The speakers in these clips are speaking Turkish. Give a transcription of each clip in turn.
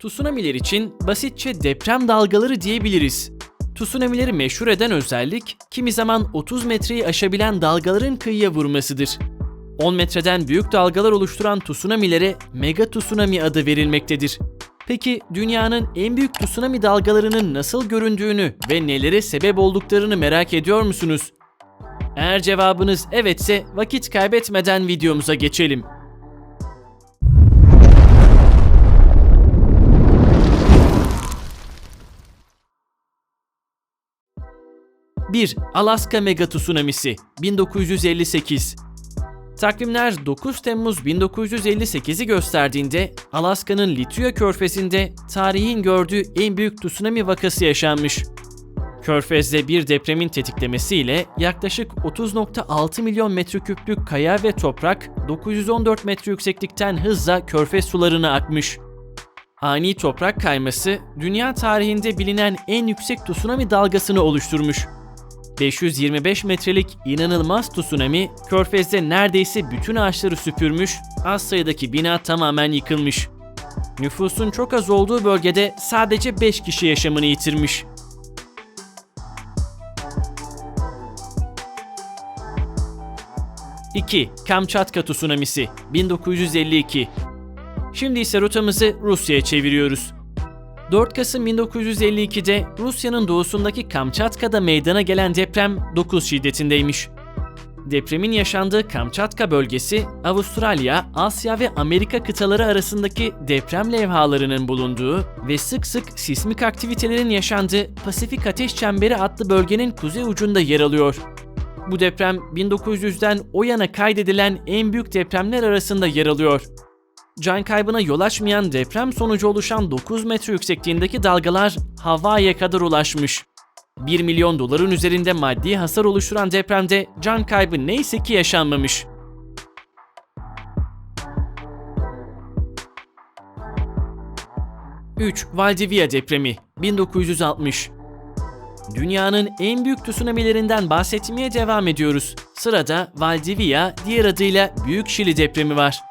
Tsunamiler için basitçe deprem dalgaları diyebiliriz. Tsunamileri meşhur eden özellik, kimi zaman 30 metreyi aşabilen dalgaların kıyıya vurmasıdır. 10 metreden büyük dalgalar oluşturan tsunamilere mega tsunami adı verilmektedir. Peki dünyanın en büyük tsunami dalgalarının nasıl göründüğünü ve nelere sebep olduklarını merak ediyor musunuz? Eğer cevabınız evetse vakit kaybetmeden videomuza geçelim. 1. Alaska Mega Tsunamisi 1958 Takvimler 9 Temmuz 1958'i gösterdiğinde Alaska'nın Lituya Körfezi'nde tarihin gördüğü en büyük tsunami vakası yaşanmış. Körfez'de bir depremin tetiklemesiyle yaklaşık 30.6 milyon metreküplük kaya ve toprak 914 metre yükseklikten hızla körfez sularına akmış. Ani toprak kayması dünya tarihinde bilinen en yüksek tsunami dalgasını oluşturmuş. 525 metrelik inanılmaz tsunami, körfezde neredeyse bütün ağaçları süpürmüş, az sayıdaki bina tamamen yıkılmış. Nüfusun çok az olduğu bölgede sadece 5 kişi yaşamını yitirmiş. İki, Kamçatka tsunamisi 1952 Şimdi ise rotamızı Rusya'ya çeviriyoruz. 4 Kasım 1952'de Rusya'nın doğusundaki Kamçatka'da meydana gelen deprem 9 şiddetindeymiş. Depremin yaşandığı Kamçatka bölgesi, Avustralya, Asya ve Amerika kıtaları arasındaki deprem levhalarının bulunduğu ve sık sık sismik aktivitelerin yaşandığı Pasifik Ateş Çemberi adlı bölgenin kuzey ucunda yer alıyor. Bu deprem 1900'den o yana kaydedilen en büyük depremler arasında yer alıyor. Can kaybına yol açmayan deprem sonucu oluşan 9 metre yüksekliğindeki dalgalar Hawaii'ye kadar ulaşmış. 1 milyon doların üzerinde maddi hasar oluşturan depremde can kaybı neyse ki yaşanmamış. Üç Valdivia depremi 1960 Dünyanın en büyük tsunamilerinden bahsetmeye devam ediyoruz. Sırada Valdivia, diğer adıyla Büyük Şili depremi var.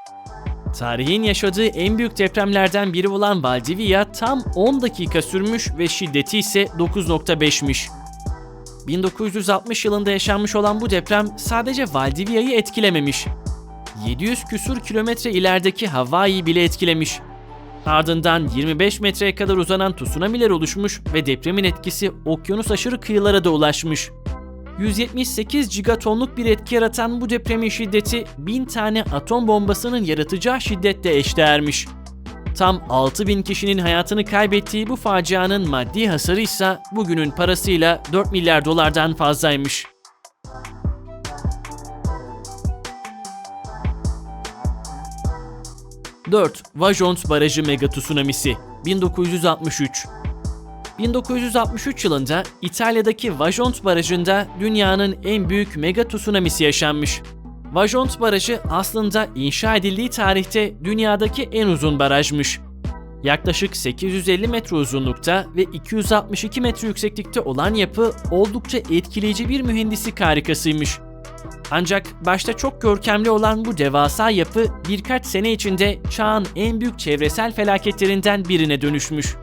Tarihin yaşadığı en büyük depremlerden biri olan Valdivia tam 10 dakika sürmüş ve şiddeti ise 9.5'miş. 1960 yılında yaşanmış olan bu deprem sadece Valdivia'yı etkilememiş. 700 küsur kilometre ilerideki Hawaii'yi bile etkilemiş. Ardından 25 metreye kadar uzanan tsunamiler oluşmuş ve depremin etkisi okyanus aşırı kıyılara da ulaşmış. 178 gigatonluk bir etki yaratan bu depremin şiddeti 1000 tane atom bombasının yaratacağı şiddetle eşdeğermiş. Tam 6000 kişinin hayatını kaybettiği bu facianın maddi hasarı ise bugünün parasıyla 4 milyar dolardan fazlaymış. Dört, Vajont Barajı Mega Tsunamisi 1963 1963 yılında İtalya'daki Vajont Barajı'nda dünyanın en büyük mega tsunamisi yaşanmış. Vajont Barajı aslında inşa edildiği tarihte dünyadaki en uzun barajmış. Yaklaşık 850 metre uzunlukta ve 262 metre yükseklikte olan yapı oldukça etkileyici bir mühendislik harikasıymış. Ancak başta çok görkemli olan bu devasa yapı birkaç sene içinde çağın en büyük çevresel felaketlerinden birine dönüşmüş.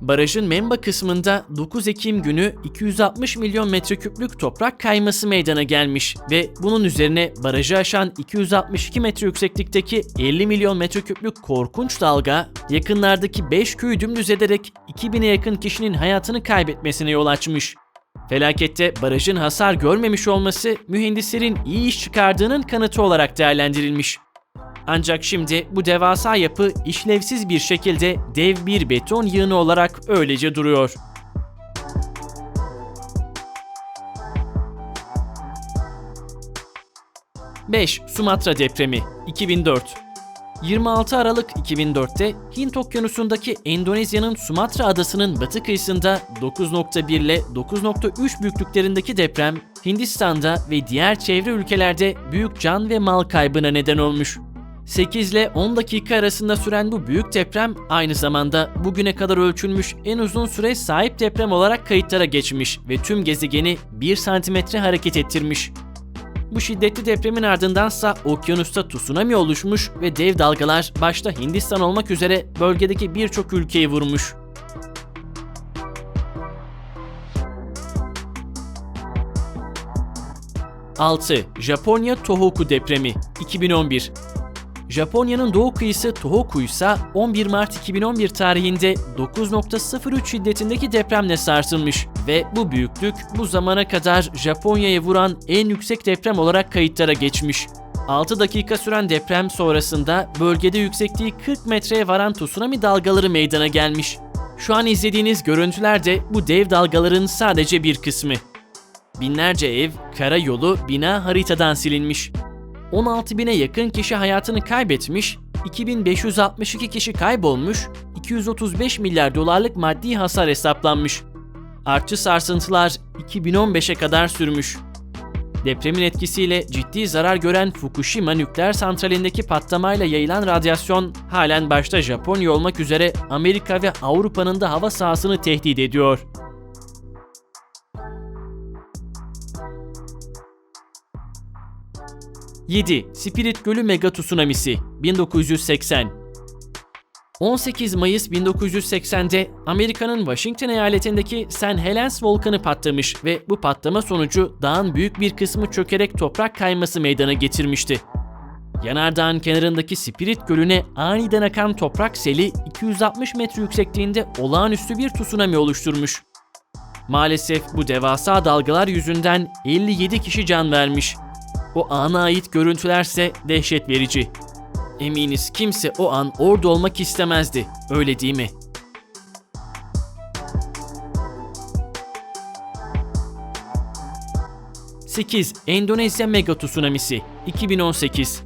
Barajın Memba kısmında 9 Ekim günü 260 milyon metreküplük toprak kayması meydana gelmiş ve bunun üzerine barajı aşan 262 metre yükseklikteki 50 milyon metreküplük korkunç dalga yakınlardaki 5 köyü dümdüz ederek 2000'e yakın kişinin hayatını kaybetmesine yol açmış. Felakette barajın hasar görmemiş olması mühendislerin iyi iş çıkardığının kanıtı olarak değerlendirilmiş. Ancak şimdi bu devasa yapı işlevsiz bir şekilde dev bir beton yığını olarak öylece duruyor. Beş Sumatra depremi 2004 26 Aralık 2004'te Hint Okyanusu'ndaki Endonezya'nın Sumatra adasının batı kıyısında 9.1 ile 9.3 büyüklüklerindeki deprem Hindistan'da ve diğer çevre ülkelerde büyük can ve mal kaybına neden olmuş. 8 ile 10 dakika arasında süren bu büyük deprem aynı zamanda bugüne kadar ölçülmüş en uzun süre sahip deprem olarak kayıtlara geçmiş ve tüm gezegeni 1 santimetre hareket ettirmiş. Bu şiddetli depremin ardındansa okyanusta tsunami oluşmuş ve dev dalgalar başta Hindistan olmak üzere bölgedeki birçok ülkeyi vurmuş. Altı, Japonya Tohoku depremi 2011 Japonya'nın doğu kıyısı Tohoku ise 11 Mart 2011 tarihinde 9.03 şiddetindeki depremle sarsılmış ve bu büyüklük bu zamana kadar Japonya'ya vuran en yüksek deprem olarak kayıtlara geçmiş. 6 dakika süren deprem sonrasında bölgede yüksekliği 40 metreye varan tsunami dalgaları meydana gelmiş. Şu an izlediğiniz görüntüler de bu dev dalgaların sadece bir kısmı. Binlerce ev, karayolu, bina haritadan silinmiş. 16 bine yakın kişi hayatını kaybetmiş, 2562 kişi kaybolmuş, 235 milyar dolarlık maddi hasar hesaplanmış. Artçı sarsıntılar 2015'e kadar sürmüş. Depremin etkisiyle ciddi zarar gören Fukushima nükleer santralindeki patlamayla yayılan radyasyon halen başta Japonya olmak üzere Amerika ve Avrupa'nın da hava sahasını tehdit ediyor. Yedi, Spirit Gölü Mega Tsunamisi 1980 18 Mayıs 1980'de Amerika'nın Washington eyaletindeki St. Helens volkanı patlamış ve bu patlama sonucu dağın büyük bir kısmı çökerek toprak kayması meydana getirmişti. Yanardağın kenarındaki Spirit Gölü'ne aniden akan toprak seli 260 metre yüksekliğinde olağanüstü bir tsunami oluşturmuş. Maalesef bu devasa dalgalar yüzünden 57 kişi can vermiş. O ana ait görüntülerse dehşet verici. Eminiz kimse o an orada olmak istemezdi. Öyle değil mi? Sekiz, Endonezya Mega Tsunamisi 2018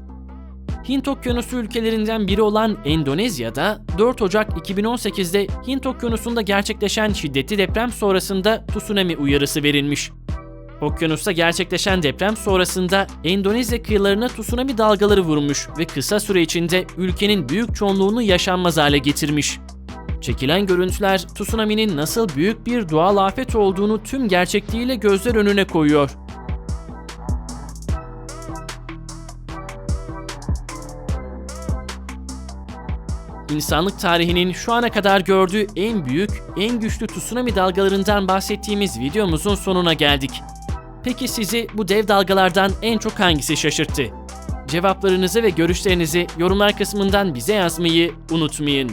Hint Okyanusu ülkelerinden biri olan Endonezya'da 4 Ocak 2018'de Hint Okyanusu'nda gerçekleşen şiddetli deprem sonrasında tsunami uyarısı verilmiş. Okyanusta gerçekleşen deprem sonrasında Endonezya kıyılarına tsunami dalgaları vurmuş ve kısa süre içinde ülkenin büyük çoğunluğunu yaşanmaz hale getirmiş. Çekilen görüntüler tsunami'nin nasıl büyük bir doğal afet olduğunu tüm gerçekliğiyle gözler önüne koyuyor. İnsanlık tarihinin şu ana kadar gördüğü en büyük, en güçlü tsunami dalgalarından bahsettiğimiz videomuzun sonuna geldik. Peki sizi bu dev dalgalardan en çok hangisi şaşırttı? Cevaplarınızı ve görüşlerinizi yorumlar kısmından bize yazmayı unutmayın.